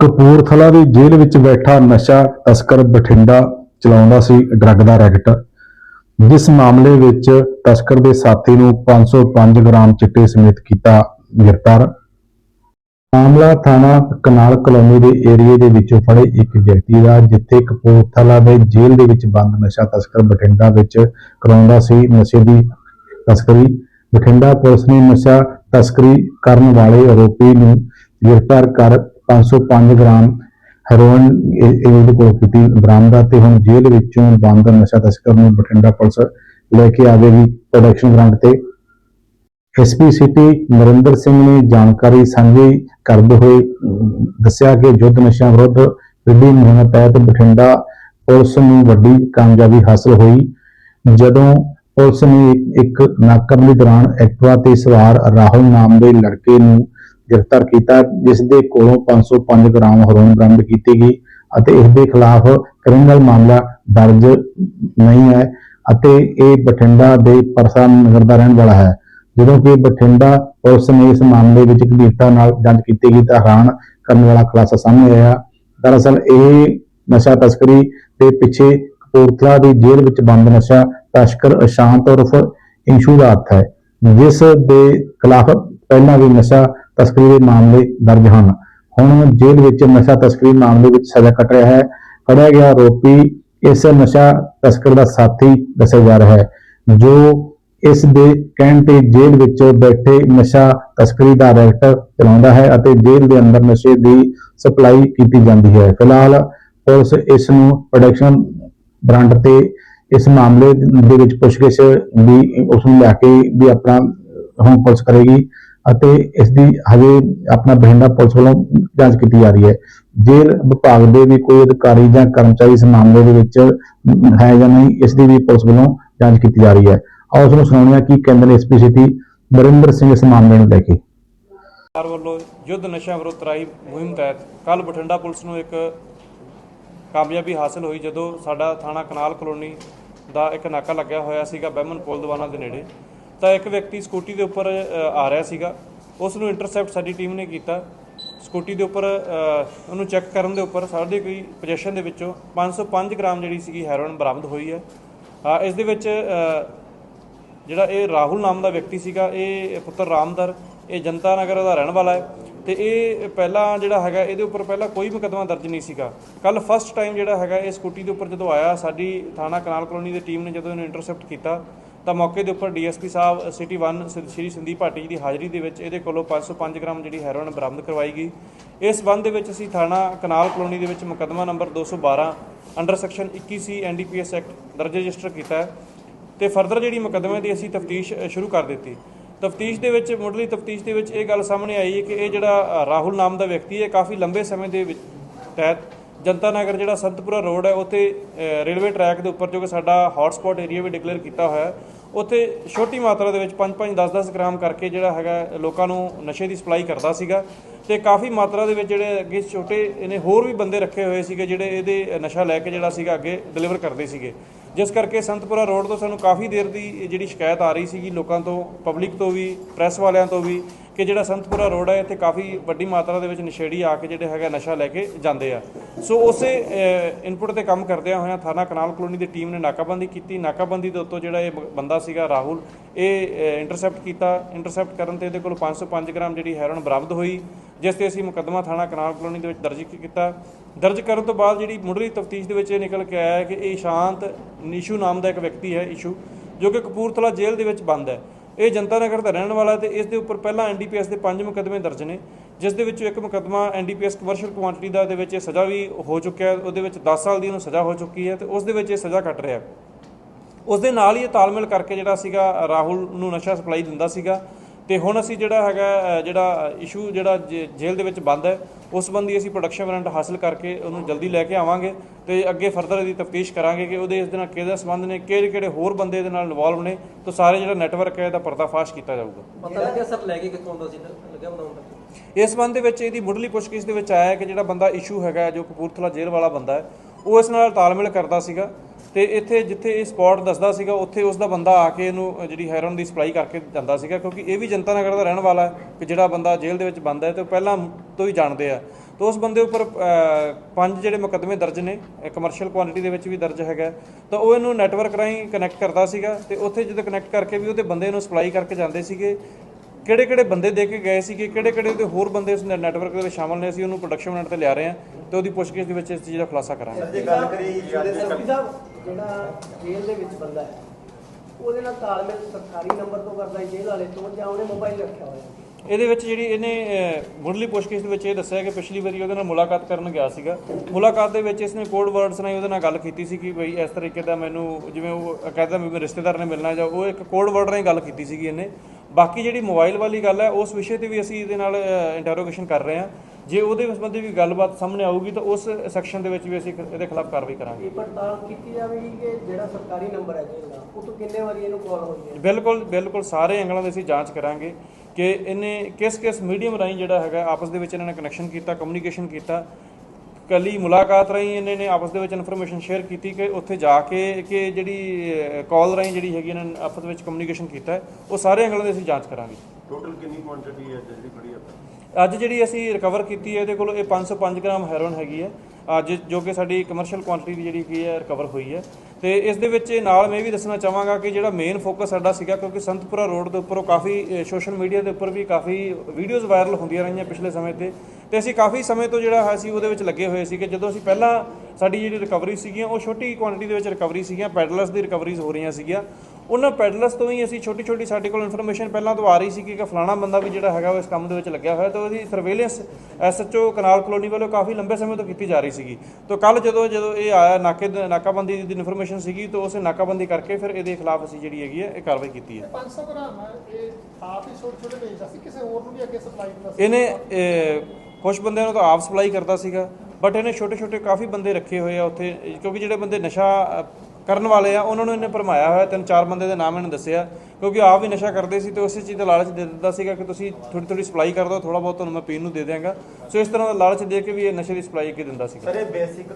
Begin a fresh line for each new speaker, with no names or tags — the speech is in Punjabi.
ਕਪੂਰਥਲਾ ਦੀ ਜੇਲ੍ਹ ਵਿੱਚ ਬੈਠਾ ਨਸ਼ਾ ਤਸਕਰ ਬਠਿੰਡਾ ਚਲਾਉਂਦਾ ਸੀ ਡਰੱਗ ਦਾ ਰੈਕਟ। ਜਿਸ ਮਾਮਲੇ ਵਿੱਚ ਤਸਕਰ ਦੇ ਸਾਥੀ ਨੂੰ 505 ਗ੍ਰਾਮ ਚਿੱਟੇ ਸਮੇਤ ਕੀਤਾ ਗ੍ਰਿਫਤਾਰ। ਮਾਮਲਾ ਥਾਣਾ ਕਨਾਲ ਕਲੋਨੀ ਦੇ ਏਰੀਏ ਦੇ ਵਿੱਚੋਂ ਫੜੇ ਇੱਕ ਵਿਅਕਤੀ ਦਾ, ਜਿੱਥੇ ਕਪੂਰਥਲਾ ਦੇ ਜੇਲ੍ਹ ਦੇ ਵਿੱਚ ਬੰਦ ਨਸ਼ਾ ਤਸਕਰ ਬਠਿੰਡਾ ਵਿੱਚ ਕਰਾਉਂਦਾ ਸੀ ਨਸ਼ੇ ਦੀ ਤਸਕਰੀ। ਬਠਿੰਡਾ ਪੁਲਿਸ ਨੇ ਨਸ਼ਾ ਤਸਕਰੀ ਕਰਨ ਵਾਲੇ ਆਰੋਪੀ ਨੂੰ ਗ੍ਰਿਫਤਾਰ ਕਰ 505 ਗ੍ਰਾਮ ਹੈਰੋਇਨ ਇਹ- ਇਹਦੇ ਕੋਲ ਕੀਤੀ ਬਰਾਮਦਾ ਤੇ ਹੁਣ ਜੇਲ੍ਹ ਵਿੱਚੋਂ ਬੰਦ ਨਸ਼ਾ ਤਸਕਰ ਨੂੰ ਬਠਿੰਡਾ ਪੁਲਿਸ ਲੈ ਕੇ ਆਵੇਗੀ ਪ੍ਰੋਡਕਸ਼ਨ ਗਰਾਊਂਡ ਤੇ। ਐਸਪੀ ਨਰਿੰਦਰ ਸਿੰਘ ਨੇ ਜਾਣਕਾਰੀ ਸਾਂਝੀ ਕਰਦੇ ਹੋਏ ਦੱਸਿਆ ਕਿ ਯੁੱਧ ਨਸ਼ਿਆਂ ਵਿਰੁੱਧ ਵਿੱਢੀ ਮੁਹਿੰਮ ਤਹਿਤ ਬਠਿੰਡਾ ਪੁਲਿਸ ਨੂੰ ਵੱਡੀ ਕਾਮਯਾਬੀ ਹਾਸਲ ਹੋਈ। ਜਦੋਂ ਪੁਲਿਸ ਨੇ ਇੱਕ- ਇੱਕ ਨਾਕਾਬੰਦੀ ਦੌਰਾਨ ਐਕਟਿਵਾ ਤੇ ਸਵਾਰ ਰਾਹੁਲ ਨਾਮ ਦੇ ਲੜਕੇ ਨੂੰ ਗ੍ਰਿਫਤਾਰ ਕੀਤਾ, ਜਿਸ ਦੇ ਕੋਲੋਂ 505 ਗ੍ਰਾਮ ਹੈਰੋਇਨ ਬਰਾਮਦ ਕੀਤੀ ਗਈ ਅਤੇ ਇਸ ਦੇ ਖਿਲਾਫ ਕ੍ਰਿਮੀਨਲ ਮਾਮਲਾ ਦਰਜ ਨਹੀਂ ਹੈ ਅਤੇ ਇਹ ਬਠਿੰਡਾ ਦੇ ਪਰਸਾ ਨਗਰ ਦਾ ਰਹਿਣ ਵਾਲਾ ਹੈ। ਜਦੋਂ ਕਿ ਬਠਿੰਡਾ ਪੁਲਿਸ ਨੇ ਇਸ ਮਾਮਲੇ ਵਿੱਚ ਗੰਭੀਰਤਾ ਨਾਲ ਜਾਂਚ ਕੀਤੀ ਗਈ ਤਾਂ ਹੈਰਾਨ ਕਰਨ ਵਾਲਾ ਖੁਲਾਸਾ ਸਾਹਮਣੇ ਆਇਆ। ਦਰਅਸਲ ਇਹ ਨਸ਼ਾ ਤਸਕਰੀ ਦੇ ਪਿੱਛੇ ਕਪੂਰਥਲਾ ਦੀ ਜੇਲ੍ਹ ਵਿੱਚ ਬੰਦ ਨਸ਼ਾ ਤਸਕਰ ਅਸ਼ਾਂਤ ਉਰਫ ਇੰਸ਼ੂ ਦਾ ਹੱਥ ਹੈ। ਜਿਸ ਦੇ ਖਿਲਾਫ ਪਹਿਲਾਂ ਵੀ ਨਸ਼ਾ ਤਸਕਰੀ ਦੇ ਮਾਮਲੇ ਦਰਜ ਹਨ। ਹੁਣ ਜੇਲ੍ਹ ਵਿੱਚ ਨਸ਼ਾ ਤਸਕਰੀ ਮਾਮਲੇ ਵਿੱਚ ਸਜ਼ਾ ਕੱਟ ਰਿਹਾ ਹੈ। ਫੜਿਆ ਗਿਆ ਆਰੋਪੀ ਇਸ ਨਸ਼ਾ ਤਸਕਰ ਦਾ ਸਾਥੀ ਦੱਸਿਆ ਜਾ ਰਿਹਾ ਹੈ, ਜੋ ਇਸ ਦੇ ਕਹਿਣ ਤੇ ਜੇਲ੍ਹ ਵਿੱਚ ਬੈਠੇ ਨਸ਼ਾ ਤਸਕਰੀ ਦਾ ਰੈਕਟ ਚਲਾਉਂਦਾ ਹੈ ਅਤੇ ਜੇਲ੍ਹ ਦੇ ਅੰਦਰ ਨਸ਼ੇ ਦੀ ਸਪਲਾਈ ਕੀਤੀ ਜਾਂਦੀ ਹੈ। ਫਿਲਹਾਲ ਪੁਲਿਸ ਇਸ ਨੂੰ ਪ੍ਰੋਡਕਸ਼ਨ ਬ੍ਰਾਂਡ ਤੇ ਇਸ ਮਾਮਲੇ ਦੇ ਵਿੱਚ ਪੁੱਛਗਿੱਛ ਵੀ ਉਸ ਨੂੰ ਲੈ ਕੇ ਵੀ ਆਪਣਾ ਹੁਣ ਪੁਲਿਸ ਕਰੇਗੀ। ਅਤੇ ਇਸ ਦੀ ਹਜੇ ਆਪਣਾ ਬਠਿੰਡਾ ਪੁਲਿਸ ਵੱਲੋਂ ਜਾਂਚ ਕੀਤੀ ਜਾ ਰਹੀ ਹੈ। ਜੇਲ੍ਹ ਵਿਭਾਗ ਦੇ ਵੀ ਕੋਈ ਅਧਿਕਾਰੀ ਜਾਂ ਕਰਮਚਾਰੀ ਇਸ ਮਾਮਲੇ ਦੇ ਵਿੱਚ ਹੈ ਜਾਂ ਨਹੀਂ, ਇਸ ਦੀ ਵੀ ਪੁਲਿਸ ਵੱਲੋਂ ਜਾਂਚ ਕੀਤੀ ਜਾ ਰਹੀ ਹੈ। ਆਓ ਉਸ ਨੂੰ ਸੁਣਾਉਂਦੇ ਹਾਂ ਕੀ ਕਹਿੰਦੇ ਐਸਪੀ ਸਿਟੀ ਨਰਿੰਦਰ ਸਿੰਘ ਇਸ ਮਾਮਲੇ ਨੂੰ ਲੈ ਕੇ।
ਸਰਕਾਰ ਵੱਲੋਂ ਯੁੱਧ ਨਸ਼ਾ ਵਿਰੁੱਧ ਤਰਾਈ ਮੁਹਿੰਮ ਤਹਿਤ ਕੱਲ ਬਠਿੰਡਾ ਪੁਲਿਸ ਨੂੰ ਇੱਕ ਕਾਮਯਾਬੀ ਹਾਸਲ ਹੋਈ ਜਦੋਂ ਸਾਡਾ ਥਾਣਾ ਕਨਾਲ ਕਲੋਨੀ ਦਾ ਇੱਕ ਨਾਕਾ ਲੱਗਿਆ ਹੋਇਆ ਸੀਗਾ ਬਹਿਮਨ ਪੁਲ ਦੀਵਾਨਾ ਦੇ ਨੇੜੇ। ਤਾਂ ਇੱਕ ਵਿਅਕਤੀ ਸਕੂਟੀ ਦੇ ਉੱਪਰ ਆ ਰਿਹਾ ਸੀਗਾ। ਉਸ ਨੂੰ ਇੰਟਰਸੈਪਟ ਸਾਡੀ ਟੀਮ ਨੇ ਕੀਤਾ। ਸਕੂਟੀ ਦੇ ਉੱਪਰ ਉਹਨੂੰ ਚੈੱਕ ਕਰਨ ਦੇ ਉੱਪਰ ਸਾਡੇ ਕੋਈ ਪੋਜੀਸ਼ਨ ਦੇ ਵਿੱਚੋਂ 505 ਗ੍ਰਾਮ ਜਿਹੜੀ ਸੀਗੀ ਹੈਰੋਇਨ ਬਰਾਮਦ ਹੋਈ ਹੈ। ਇਸ ਦੇ ਵਿੱਚ ਜਿਹੜਾ ਇਹ ਰਾਹੁਲ ਨਾਮ ਦਾ ਵਿਅਕਤੀ ਸੀਗਾ, ਇਹ ਪੁੱਤਰ ਰਾਮਦਰ, ਇਹ ਜਨਤਾ ਨਗਰ ਦਾ ਰਹਿਣ ਵਾਲਾ ਹੈ। ਤੇ ਇਹ ਪਹਿਲਾਂ ਜਿਹੜਾ ਹੈਗਾ, ਇਹਦੇ ਉੱਪਰ ਪਹਿਲਾਂ ਕੋਈ ਮੁਕੱਦਮਾ ਦਰਜ ਨਹੀਂ ਸੀਗਾ। ਕੱਲ ਫਸਟ ਟਾਈਮ ਜਿਹੜਾ ਹੈਗਾ, ਇਹ ਸਕੂਟੀ ਦੇ ਉੱਪਰ ਜਦੋਂ ਆਇਆ, ਸਾਡੀ ਥਾਣਾ ਕਨਾਲ ਕਲੋਨੀ ਦੀ ਟੀਮ ਨੇ ਜਦੋਂ ਇਹਨੂੰ ਇੰਟਰਸੈਪਟ ਕੀਤਾ ਤਾਂ ਮੌਕੇ ਦੇ ਉੱਪਰ ਡੀਐਸਪੀ ਸਾਹਿਬ, ਸਿਟੀ 1 ਸ਼੍ਰੀ ਸੰਦੀਪ ਭਾਟੀ ਜੀ ਦੀ ਹਾਜ਼ਰੀ ਦੇ ਵਿੱਚ ਇਹਦੇ ਕੋਲੋਂ 505 ਗ੍ਰਾਮ ਜਿਹੜੀ ਹੈਰੋਇਨ ਬਰਾਮਦ ਕਰਵਾਈ ਗਈ। ਇਸ ਸੰਬੰਧ ਦੇ ਵਿੱਚ ਅਸੀਂ ਥਾਣਾ ਕਨਾਲ ਕਲੋਨੀ ਦੇ ਵਿੱਚ ਮੁਕੱਦਮਾ number 212 under section 21 C NDPS act ਦਰਜ ਰਜਿਸਟਰ ਕੀਤਾ ਹੈ ਤੇ ਫਰਦਰ ਜਿਹੜੀ ਮੁਕੱਦਮੇ ਦੀ ਅਸੀਂ ਤਫਤੀਸ਼ ਸ਼ੁਰੂ ਕਰ ਦਿੱਤੀ। ਤਫਤੀਸ਼ ਦੇ ਵਿੱਚ, ਮੁੱਢਲੀ ਤਫਤੀਸ਼ ਦੇ ਵਿੱਚ ਇਹ ਗੱਲ ਸਾਹਮਣੇ ਆਈ ਹੈ ਕਿ ਇਹ ਜਿਹੜਾ ਰਾਹੁਲ ਨਾਮ ਦਾ ਵਿਅਕਤੀ ਹੈ ਕਾਫੀ ਲੰਬੇ ਸਮੇਂ ਦੇ ਵਿੱਚ ਤਹਿਤ ਜਨਤਾ ਨਗਰ ਜਿਹੜਾ ਸੰਤਪੁਰਾ ਰੋਡ ਹੈ, ਉੱਥੇ ਰੇਲਵੇ ਟਰੈਕ ਦੇ ਉੱਪਰ ਜੋ ਕਿ ਸਾਡਾ ਹੌਟ ਏਰੀਆ ਵੀ ਡਿਕਲੇਅਰ ਕੀਤਾ ਹੋਇਆ ਹੈ ਉੱਥੇ ਛੋਟੀ ਮਾਤਰਾ ਦੇ ਵਿੱਚ 5-5 10-10 ਗ੍ਰਾਮ ਕਰਕੇ ਜਿਹੜਾ ਹੈਗਾ, ਲੋਕਾਂ ਨੂੰ ਨਸ਼ੇ ਦੀ ਸਪਲਾਈ ਕਰਦਾ ਸੀਗਾ। ਤੇ ਕਾਫੀ ਮਾਤਰਾ ਦੇ ਵਿੱਚ ਜਿਹੜੇ ਅੱਗੇ ਛੋਟੇ ਇਹਨੇ ਹੋਰ ਵੀ ਬੰਦੇ ਰੱਖੇ ਹੋਏ ਸੀਗੇ, ਜਿਹੜੇ ਇਹਦੇ ਨਸ਼ਾ ਲੈ ਕੇ ਜਿਹੜਾ ਸੀਗਾ, ਅੱਗੇ ਡਿਲੀਵਰ ਕਰਦੇ ਸੀਗੇ। ਜਿਸ ਕਰਕੇ ਸੰਤਪੁਰਾ ਰੋਡ ਤੋਂ ਸਾਨੂੰ ਕਾਫੀ ਦੇਰ ਦੀ ਜਿਹੜੀ ਸ਼ਿਕਾਇਤ ਆ ਰਹੀ ਸੀਗੀ, ਲੋਕਾਂ ਤੋਂ ਪਬਲਿਕ ਤੋਂ ਵੀ ਪ੍ਰੈਸ ਵਾਲਿਆਂ ਤੋਂ ਵੀ। ਕਿ ਜਿਹੜਾ ਸੰਤਪੁਰਾ ਰੋਡ ਹੈ ਇੱਥੇ ਕਾਫੀ ਵੱਡੀ ਮਾਤਰਾ ਦੇ ਵਿੱਚ ਨਸ਼ੇੜੀ ਆ ਕੇ ਜਿਹੜੇ ਹੈਗਾ ਨਸ਼ਾ ਲੈ ਕੇ ਜਾਂਦੇ ਆ। ਸੋ ਉਸੇ ਇਨਪੁਟ ਤੇ ਕੰਮ ਕਰਦਿਆਂ ਹੋਇਆਂ ਥਾਣਾ ਕਨਾਲ ਕਲੋਨੀ ਦੀ ਟੀਮ ਨੇ ਨਾਕਾਬੰਦੀ ਕੀਤੀ। ਨਾਕਾਬੰਦੀ ਦੇ ਉੱਤੋਂ ਜਿਹੜਾ ਇਹ ਬੰਦਾ ਸੀਗਾ ਰਾਹੁਲ, ਇਹ ਇੰਟਰਸੈਪਟ ਕੀਤਾ। ਇੰਟਰਸੈਪਟ ਕਰਨ ਤੇ ਇਹਦੇ ਕੋਲ 505 ਗ੍ਰਾਮ ਜਿਹੜੀ ਹੈਰੋਨ ਬਰਾਮਦ ਹੋਈ, ਜਿਸ ਤੇ ਅਸੀਂ ਮੁਕੱਦਮਾ ਥਾਣਾ ਕਨਾਲ ਕਲੋਨੀ ਦੇ ਵਿੱਚ ਦਰਜ ਕੀਤਾ। ਦਰਜ ਕਰਨ ਤੋਂ ਬਾਅਦ ਜਿਹੜੀ ਮੁੱਢਲੀ ਤਫਤੀਸ਼ ਦੇ ਵਿੱਚ ਇਹ ਨਿਕਲ ਕੇ ਆਇਆ ਕਿ ਇਹ ਸ਼ਾਂਤ ਨਿਸ਼ੂ ਨਾਮ ਦਾ ਇੱਕ ਵਿਅਕਤੀ ਹੈ, ਇਸ਼ੂ, ਜੋ ਕਿ ਕਪੂਰਥਲਾ ਜੇਲ੍ਹ ਦੇ ਵਿੱਚ ਬੰਦ ਹੈ। ਇਹ ਜਨਤਾ ਨਗਰ ਦਾ ਰਹਿਣ ਵਾਲਾ ਤੇ ਇਸ ਦੇ ਉੱਪਰ ਪਹਿਲਾਂ ਐਨਡੀਪੀਐਸ ਦੇ ਪੰਜ ਮੁਕੱਦਮੇ ਦਰਜ ਨੇ, ਜਿਸ ਦੇ ਵਿੱਚੋਂ ਇੱਕ ਮੁਕੱਦਮਾ ਐਨਡੀਪੀਐਸ ਕਮਰਸ਼ੀਅਲ ਕੁਆਂਟੀਟੀ ਦਾ, ਦੇ ਵਿੱਚ ਇਹ ਸਜ਼ਾ ਵੀ ਹੋ ਚੁੱਕਿਆ ਹੈ, ਉਹਦੇ ਵਿੱਚ 10 ਸਾਲ ਦੀ ਉਹਨੂੰ ਸਜ਼ਾ ਹੋ ਚੁੱਕੀ ਹੈ ਤੇ ਉਸ ਦੇ ਵਿੱਚ ਇਹ ਸਜ਼ਾ ਕੱਟ ਰਿਹਾ ਉਸ ਦੇ ਨਾਲ ਹੀ ਇਹ ਤਾਲਮੇਲ ਕਰਕੇ ਜਿਹੜਾ ਸੀਗਾ ਰਾਹੁਲ ਨੂੰ ਨਸ਼ਾ ਸਪਲਾਈ ਦਿੰਦਾ ਸੀਗਾ ਤੇ ਹੁਣ ਅਸੀਂ ਜਿਹੜਾ ਹੈਗਾ ਜਿਹੜਾ ਇਸ਼ੂ ਜਿਹੜਾ ਜੇਲ੍ਹ ਦੇ ਵਿੱਚ ਬੰਦ ਹੈ ਉਸ ਸੰਬੰਧੀ ਅਸੀਂ ਪ੍ਰੋਡਕਸ਼ਨ ਵਾਰੰਟ ਹਾਸਲ ਕਰਕੇ ਉਹਨੂੰ ਜਲਦੀ ਲੈ ਕੇ ਆਵਾਂਗੇ ਤੇ ਅੱਗੇ ਫਰਦਰ ਇਹਦੀ ਤਫਤੀਸ਼ ਕਰਾਂਗੇ ਕਿ ਉਹਦੇ ਇਸ ਦੇ ਨਾਲ ਕਿਹਦੇ ਸੰਬੰਧ ਨੇ ਕਿਹੜੇ ਕਿਹੜੇ ਹੋਰ ਬੰਦੇ ਇਹਦੇ ਨਾਲ ਇਨਵੋਲਵ ਨੇ ਤਾਂ ਸਾਰੇ ਜਿਹੜਾ ਨੈਟਵਰਕ ਹੈ ਇਹਦਾ ਪਰਦਾਫਾਸ਼ ਕੀਤਾ ਜਾਊਗਾ।
ਪਤਾ ਲੱਗਿਆ ਸਰ ਲੈ ਕੇ ਕਿੱਥੋਂ ਆਉਂਦਾ ਸੀ ਲੱਗਿਆ ਬਣਾਉਣ ਦਾ?
ਇਸ ਸੰਬੰਧ ਦੇ ਵਿੱਚ ਇਹਦੀ ਮੁੱਢਲੀ ਪੁੱਛਗਿੱਛ ਦੇ ਵਿੱਚ ਆਇਆ ਹੈ ਕਿ ਜਿਹੜਾ ਬੰਦਾ ਇਸ਼ੂ ਹੈਗਾ ਜੋ ਕਪੂਰਥਲਾ ਜੇਲ੍ਹ ਵਾਲਾ ਬੰਦਾ ਹੈ ਉਹ ਇਸ ਨਾਲ ਤਾਲਮੇਲ ਕਰਦਾ ਸੀਗਾ। ਤੇ ਇੱਥੇ ਜਿੱਥੇ ਇਹ ਸਪੌਟ ਦੱਸਦਾ ਸੀਗਾ ਉੱਥੇ ਉਸ ਦਾ ਬੰਦਾ ਆ ਕੇ ਇਹਨੂੰ ਜਿਹੜੀ ਹੈਰੋਨ ਦੀ ਸਪਲਾਈ ਕਰਕੇ ਜਾਂਦਾ ਸੀਗਾ ਕਿਉਂਕਿ ਇਹ ਵੀ ਜਨਤਾ ਨਗਰ ਦਾ ਰਹਿਣ ਵਾਲਾ ਹੈ ਕਿ ਜਿਹੜਾ ਬੰਦਾ ਜੇਲ੍ਹ ਦੇ ਵਿੱਚ ਬੰਦ ਹੈ ਤੇ ਉਹ ਪਹਿਲਾਂ ਤੋਂ ਹੀ ਜਾਣਦੇ ਆ। ਤਾਂ ਉਸ ਬੰਦੇ ਉੱਪਰ ਪੰਜ ਜਿਹੜੇ ਮੁਕੱਦਮੇ ਦਰਜ ਨੇ ਕਮਰਸ਼ੀਅਲ ਕੁਆਂਟੀਟੀ ਦੇ ਵਿੱਚ ਵੀ ਦਰਜ ਹੈਗਾ। ਤਾਂ ਉਹ ਇਹਨੂੰ ਨੈਟਵਰਕ ਰਾਹੀਂ ਕਨੈਕਟ ਕਰਦਾ ਸੀਗਾ ਤੇ ਉੱਥੇ ਜਦੋਂ ਕਨੈਕਟ ਕਰਕੇ ਵੀ ਉਹਦੇ ਬੰਦੇ ਨੂੰ ਸਪਲਾਈ ਕਰਕੇ ਜਾਂਦੇ ਸੀਗੇ ਕਿਹੜੇ ਕਿਹੜੇ ਬੰਦੇ ਦੇ ਕੇ ਗਏ ਸੀਗੇ ਕਿਹੜੇ ਕਿਹੜੇ ਉਹਦੇ ਹੋਰ ਬੰਦੇ ਉਸ ਨੈਟਵਰਕ ਦੇ ਵਿੱਚ ਸ਼ਾਮਲ ਨੇ ਅਸੀਂ ਉਹਨੂੰ ਪ੍ਰੋਡਕਸ਼ਨ ਯੂਨਿਟ ਤੇ ਲਿਆ ਰਹੇ ਹਾਂ ਤੇ ਉਹਦੀ ਪੁੱਛਗਿੱਛ ਦੇ ਵਿੱਚ ਇਸ ਚੀਜ਼ ਦਾ ਖੁਲਾਸਾ ਕਰਾਂਗੇ।
ਗੱਲ
ਜਿਹੜਾ ਜੇਲ੍ਹ ਦੇ ਵਿੱਚ ਬੰਦਾ ਹੈ ਉਹਦੇ ਨਾਲ ਤਾਲਮੇਲ ਸਰਕਾਰੀ ਨੰਬਰ ਤੋਂ ਕਰਦਾ ਹੈ ਜੇਲ੍ਹ ਵਾਲੇ ਤੋਂ ਜਾਂ ਉਹਨੇ ਮੋਬਾਈਲ ਰੱਖਿਆ ਹੋਇਆ ਹੈ।
ਇਹਦੇ ਵਿੱਚ ਜਿਹੜੀ ਇਹਨੇ ਅਹ, ਮੁੱਢਲੀ ਦੇ ਵਿੱਚ ਇਹ ਦੱਸਿਆ ਕਿ ਪਿਛਲੀ ਵਾਰੀ ਉਹਦੇ ਨਾਲ ਮੁਲਾਕਾਤ ਕਰਨ ਗਿਆ ਸੀਗਾ। ਮੁਲਾਕਾਤ ਦੇ ਵਿੱਚ ਇਸਨੇ ਕੋਡ ਵਰਡਸ ਨਾਲ ਉਹਦੇ ਨਾਲ ਗੱਲ ਕੀਤੀ ਸੀ ਕਿ ਬਈ ਇਸ ਤਰੀਕੇ ਦਾ ਮੈਨੂੰ ਜਿਵੇਂ ਉਹ ਕਹਿੰਦਾ ਮੇਰੇ ਰਿਸ਼ਤੇਦਾਰ ਨੇ ਮਿਲਣਾ ਜਾਂ ਉਹ ਇੱਕ ਕੋਡ ਵਰਡ ਨਾਲ ਗੱਲ ਕੀਤੀ ਸੀਗੀ ਇਹਨੇ। ਬਾਕੀ ਜਿਹੜੀ ਮੋਬਾਈਲ ਵਾਲੀ ਗੱਲ ਹੈ ਉਸ ਵਿਸ਼ੇ ਤੇ ਵੀ ਅਸੀਂ ਇਹਦੇ ਨਾਲ ਇੰਟਰੋਗੇਸ਼ਨ ਕਰ ਰਹੇ ਹਾਂ। ਜੇ ਉਹਦੇ ਸੰਬੰਧੀ ਵੀ ਗੱਲਬਾਤ ਸਾਹਮਣੇ ਆਊਗੀ ਤਾਂ ਉਸ ਸੈਕਸ਼ਨ ਦੇ ਵਿੱਚ ਵੀ ਅਸੀਂ ਇਹਦੇ ਖਿਲਾਫ ਕਾਰਵਾਈ ਕਰਾਂਗੇ।
ਇਹ ਪੜਤਾਲ ਕੀਤੀ ਜਾਵੇਗੀ ਕਿ ਜਿਹੜਾ ਸਰਕਾਰੀ ਨੰਬਰ ਹੈ ਜੇਲ੍ਹ ਦਾ ਉਹ ਤੋਂ ਕਿੰਨੇ ਵਾਰੀ ਇਹਨੂੰ ਕਾਲ ਹੋਈ ਹੈ?
ਬਿਲਕੁਲ ਬਿਲਕੁਲ ਸਾਰੇ ਐਂਗਲਾਂ ਦੀ ਅਸੀਂ ਜਾਂਚ ਕਰਾਂਗੇ ਕਿ ਇਹਨੇ ਕਿਸ ਕਿਸ ਮੀਡੀਅਮ ਰਾਹੀਂ ਜਿਹੜਾ ਹੈਗਾ ਆਪਸ ਦੇ ਵਿੱਚ ਇਹਨਾਂ ਨੇ ਕਨੈਕਸ਼ਨ ਕੀਤਾ ਕਮਿਊਨੀਕੇਸ਼ਨ ਕੀਤਾ। ਕੱਲੀ ਮੁਲਾਕਾਤ ਰਾਹੀਂ ਇਹਨਾਂ ਨੇ ਆਪਸ ਦੇ ਵਿੱਚ ਇਨਫੋਰਮੇਸ਼ਨ ਸ਼ੇਅਰ ਕੀਤੀ ਕਿ ਉੱਥੇ ਜਾ ਕੇ ਕਿ ਜਿਹੜੀ ਕਾਲ ਰਾਹੀਂ ਜਿਹੜੀ ਹੈਗੀ ਇਹਨਾਂ ਨੇ ਆਪਸ ਵਿੱਚ ਕਮਿਊਨੀਕੇਸ਼ਨ ਕੀਤਾ ਉਹ ਸਾਰੇ ਐਂਗਲਾਂ ਦੀ ਅਸੀਂ ਜਾਂਚ ਕਰਾਂਗੇ।
ਟੋਟਲ ਕਿੰਨੀ ਕੁਆਂਟੀਟੀ ਹੈ ਜਿਹੜੀ ਫੜੀ ਆਪਾਂ
ਅੱਜ ਜਿਹੜੀ ਅਸੀਂ ਰਿਕਵਰ ਕੀਤੀ ਹੈ, ਇਹਦੇ ਕੋਲ ਇਹ 505 ਗ੍ਰਾਮ ਹੈਰੋਇਨ ਹੈਗੀ ਹੈ। ਅੱਜ ਜੋ ਕਿ ਸਾਡੀ ਕਮਰਸ਼ੀਅਲ ਕੁਆਂਟੀਟੀ ਦੀ ਜਿਹੜੀ ਕੀ ਹੈ ਰਿਕਵਰ ਹੋਈ ਹੈ। ਤੇ ਇਸ ਦੇ ਵਿੱਚ ਨਾਲ ਮੈਂ ਇਹ ਵੀ ਦੱਸਣਾ ਚਾਹਾਂਗਾ ਕਿ ਜਿਹੜਾ ਮੇਨ ਫੋਕਸ ਸਾਡਾ ਸੀਗਾ, ਕਿਉਂਕਿ ਸੰਤਪੁਰਾ ਰੋਡ ਦੇ ਉੱਪਰ ਉਹ ਕਾਫੀ ਸੋਸ਼ਲ ਮੀਡੀਆ ਦੇ ਉੱਪਰ ਵੀ ਕਾਫੀ ਵੀਡੀਓਜ਼ ਵਾਇਰਲ ਹੁੰਦੀਆਂ ਰਹੀਆਂ ਪਿਛਲੇ ਸਮੇਂ ਤੇ। ਤੇ ਅਸੀਂ ਕਾਫੀ ਸਮੇਂ ਤੋਂ ਜਿਹੜਾ ਹੈ ਸੀ ਉਹਦੇ ਵਿੱਚ ਲੱਗੇ ਹੋਏ ਸੀ ਕਿ ਜਦੋਂ ਅਸੀਂ ਪਹਿਲਾਂ ਸਾਡੀ ਜਿਹੜੀ ਰਿਕਵਰੀ ਸੀਗੀਆਂ, ਉਹ ਛੋਟੀ ਕੁਆਂਟੀਟੀ ਦੇ ਵਿੱਚ ਰਿਕਵਰੀ ਸੀਗੀਆਂ ਪੈਡਲਰਸ ਦੀ ਰਿਕਵਰੀਜ਼ ਹੋ ਰਹੀਆਂ ਸੀਗੀਆਂ। ਉਹਨਾਂ ਪੈਡਲਰਸ ਤੋਂ ਹੀ ਅਸੀਂ ਛੋਟੀ ਛੋਟੀ ਸਾਡੇ ਕੋਲ ਇਨਫੋਰਮੇਸ਼ਨ ਪਹਿਲਾਂ ਤੋਂ ਆ ਰਹੀ ਸੀ ਕਿ ਫਲਾਣਾ ਬੰਦਾ ਵੀ ਜਿਹੜਾ ਹੈਗਾ ਉਹ ਇਸ ਕੰਮ ਦੇ ਵਿੱਚ ਲੱਗਿਆ ਹੋਇਆ ਤਾਂ ਉਹਦੀ ਸਰਵੇਲੈਂਸ ਐਸਐਚਓ ਕਨਾਲ ਕਲੋਨੀ ਵੱਲੋਂ ਕਾਫੀ ਲੰਬੇ ਸਮੇਂ ਤੋਂ ਕੀਤੀ ਜਾ ਰਹੀ ਸੀਗੀ। ਤਾਂ ਕੱਲ ਜਦੋਂ ਜਦੋਂ ਇਹ ਆਇਆ ਨਾਕੇ ਨਾਕਾਬੰਦੀ ਦੀ ਇਨਫੋਰਮੇਸ਼ਨ ਸੀਗੀ ਤਾਂ ਉਸੇ ਨਾਕਾਬੰਦੀ ਕਰਕੇ ਫਿਰ ਇਹਦੇ ਖਿਲਾਫ ਅਸੀਂ ਜਿਹੜੀ ਹੈਗੀ ਹੈ ਇਹ ਕਾਰਵਾਈ ਕੀਤੀ ਹੈ।
500 ਗ੍ਰਾਮ ਹੈ ਇਹ ਆਪ ਹੀ ਛੋਟੇ ਛੋਟੇ ਵੇਚਦਾ ਸੀ ਕਿਸੇ ਹੋਰ ਨੂੰ ਵੀ ਅੱਗੇ ਸਪਲਾਈ ਕਰਦਾ ਸੀ?
ਇਹਨੇ ਕੁਝ ਬੰਦਿਆਂ ਨੂੰ ਤਾਂ ਆਪ ਸਪਲਾਈ ਕਰਦਾ ਸੀਗਾ ਬਟ ਇਹਨੇ ਛੋਟੇ ਛੋਟੇ ਕਾਫੀ ਬੰਦੇ ਰੱਖੇ ਹੋਏ ਆ ਉੱਥੇ ਕਿਉਂਕਿ ਜਿਹੜੇ ਬੰਦੇ ਨਸ਼ਾ ਕਰਨ ਵਾਲੇ ਆ, ਉਹਨਾਂ ਨੂੰ ਇਹਨੇ ਭਰਮਾਇਆ ਹੋਇਆ, ਤਿੰਨ ਚਾਰ ਬੰਦੇ ਦੇ ਨਾਮ ਇਹਨੇ ਦੱਸਿਆ, ਕਿਉਂਕਿ ਆਪ ਵੀ ਨਸ਼ਾ ਕਰਦੇ ਸੀ ਤੇ ਉਸੇ ਚੀਜ਼ ਦਾ ਲਾਲਚ ਦੇ ਦਿੱਤਾ ਸੀਗਾ ਕਿ ਤੁਸੀਂ ਥੋੜੀ ਥੋੜੀ ਸਪਲਾਈ ਕਰ ਦਿਓ ਥੋੜਾ ਬਹੁਤ ਤੁਹਾਨੂੰ ਮੈਂ ਪੀਣ ਨੂੰ ਦੇ ਦਿਆਂਗਾ। ਸੋ ਇਸ ਤਰ੍ਹਾਂ ਦਾ ਲਾਲਚ ਦੇ ਕੇ ਵੀ ਇਹ ਨਸ਼ੇ ਦੀ ਸਪਲਾਈ ਅੱਗੇ ਦਿੰਦਾ ਸੀਗਾ।
ਸਰ, ਇਹ ਬੇਸਿਕ